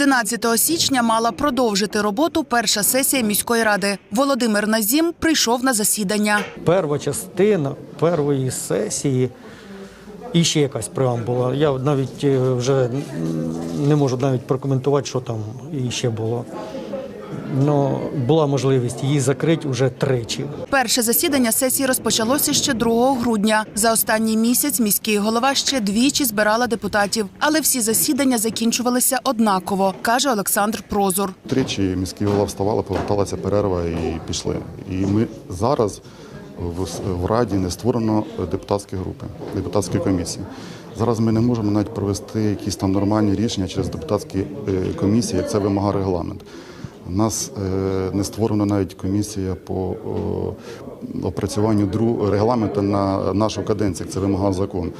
11 січня мала продовжити роботу перша сесія міської ради. Володимир Назім прийшов на засідання. перша частина першої сесії і ще якась преамбула. Я навіть е, вже не можу навіть прокоментувати, що там іще ще було. Ну, була можливість її закрити вже тричі. Перше засідання сесії розпочалося ще 2 грудня. За останній місяць міський голова ще двічі збирала депутатів, але всі засідання закінчувалися однаково, каже Олександр Прозор. Тричі міський голова вставала, поверталася перерва і пішли. І ми зараз в, в Раді не створено депутатські групи, депутатські комісії. Зараз ми не можемо навіть провести якісь там нормальні рішення через депутатські е, комісії, як це вимагає регламент. У нас е, не створена навіть комісія по опрацюванню дру- регламенту на нашу каденцію, це вимагав закон.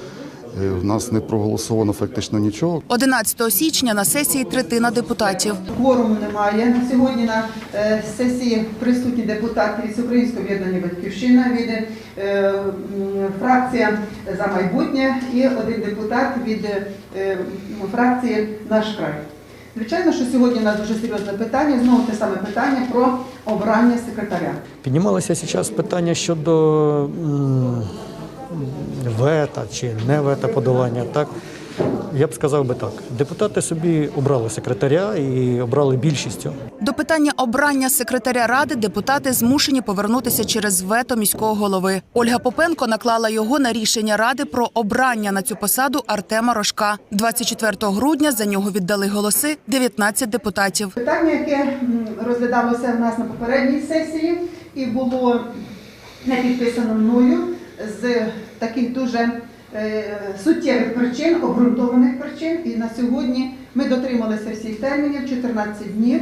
Е, У нас не проголосовано фактично нічого. 11 січня на сесії третина депутатів. Кворуму немає. На сьогодні на е, сесії присутні депутати від Українського об'єднання Батьківщина, від е, фракція за майбутнє і один депутат від е, фракції Наш край. Звичайно, що сьогодні у нас дуже серйозне питання, знову те саме питання про обрання секретаря. Піднімалося зараз питання щодо вета чи не вета подолання. Так я б сказав би так: депутати собі обрали секретаря і обрали більшістю. До питання обрання секретаря ради депутати змушені повернутися через вето міського голови. Ольга Попенко наклала його на рішення ради про обрання на цю посаду Артема Рожка. 24 грудня за нього віддали голоси 19 депутатів. Питання, яке розглядалося в нас на попередній сесії і було не підписано мною з таких дуже суттєвих причин, обґрунтованих причин. І на сьогодні ми дотрималися всіх термінів 14 днів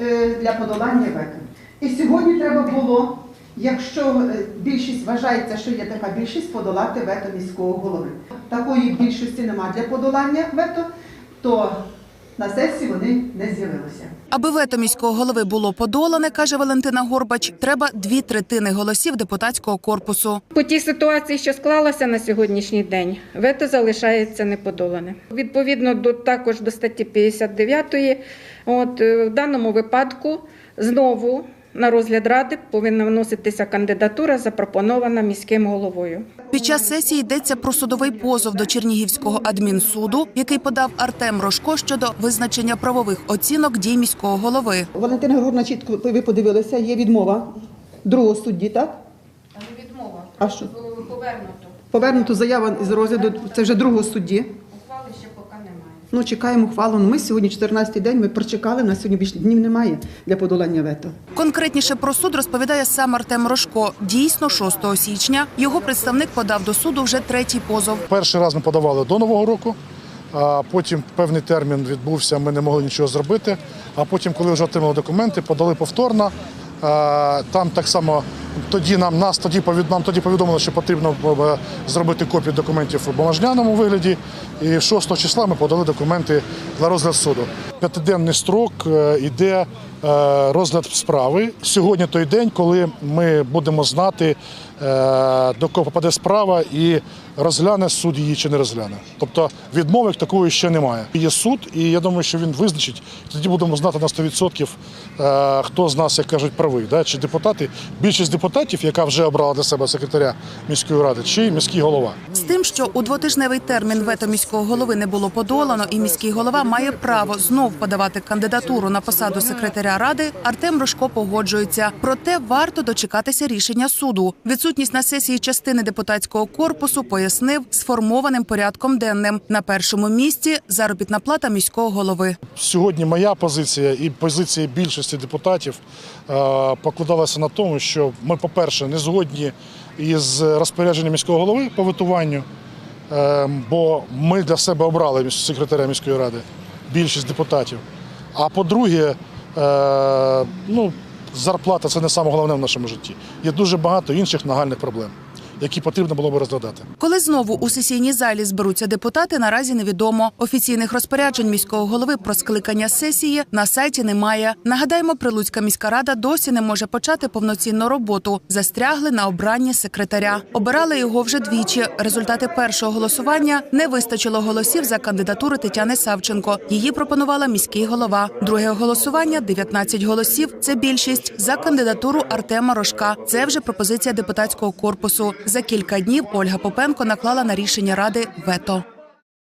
е, для подолання вето. І сьогодні треба було, якщо е, більшість вважається, що є така більшість, подолати вето міського голови. Такої більшості немає для подолання вето, то на сесії вони не з'явилися. Аби вето міського голови було подолане, каже Валентина Горбач, треба дві третини голосів депутатського корпусу. По тій ситуації, що склалася на сьогоднішній день, вето залишається неподолане. Відповідно до також до статті 59, от е, в даному випадку знову на розгляд ради повинна вноситися кандидатура, запропонована міським головою. Під час сесії йдеться про судовий позов до Чернігівського адмінсуду, який подав Артем Рожко щодо визначення правових оцінок дій міського голови. Валентина Григорівна, чітко ви подивилися, є відмова другого судді, так? Але відмова А що? повернуто. Повернуто заява з розгляду, це вже другого судді. Ухвали ще поки немає. Ну, чекаємо ухвалу. Ну, Ми сьогодні 14-й день, ми прочекали, на сьогодні більше днів немає для подолання вето. Конкретніше про суд розповідає сам Артем Рожко. Дійсно, 6 січня його представник подав до суду вже третій позов. Перший раз ми подавали до Нового року, а потім певний термін відбувся, ми не могли нічого зробити. А потім, коли вже отримали документи, подали повторно. А, Там так само тоді нам нас тоді повід- нам тоді повідомили, що потрібно е, зробити копію документів у бумажняному вигляді. І 6 числа ми подали документи для розгляду суду. П'ятиденний строк е, іде е, розгляд справи. Сьогодні той день, коли ми будемо знати, е, до кого попаде справа і розгляне суд її чи не розгляне. Тобто відмови як такої ще немає. Є суд, і я думаю, що він визначить. Тоді будемо знати на 100%, е, хто з нас, як кажуть, правий. Да? Чи депутати, більшість депутатів, яка вже обрала для себе секретаря міської ради, чи міський голова. Тим, що у двотижневий термін вето міського голови не було подолано, і міський голова має право знов подавати кандидатуру на посаду секретаря ради. Артем Рожко погоджується. Проте варто дочекатися рішення суду. Відсутність на сесії частини депутатського корпусу пояснив сформованим порядком денним. На першому місці заробітна плата міського голови. Сьогодні моя позиція і позиція більшості депутатів е, покладалася на тому, що ми, по-перше, не згодні із розпорядженням міського голови по витуванню, е, бо ми для себе обрали секретаря міської ради, більшість депутатів. А по-друге, е, ну, зарплата це не саме головне в нашому житті. Є дуже багато інших нагальних проблем, які потрібно було би розглядати. Коли знову у сесійній залі зберуться депутати, наразі невідомо. Офіційних розпоряджень міського голови про скликання сесії на сайті немає. Нагадаємо, Прилуцька міська рада досі не може почати повноцінну роботу. Застрягли на обранні секретаря. Обирали його вже двічі. Результати першого голосування не вистачило голосів за кандидатуру Тетяни Савченко. Її пропонувала міський голова. Друге голосування 19 голосів. Це більшість за кандидатуру Артема Рожка. Це вже пропозиція депутатського корпусу. За кілька днів Ольга Попенко наклала на рішення ради вето.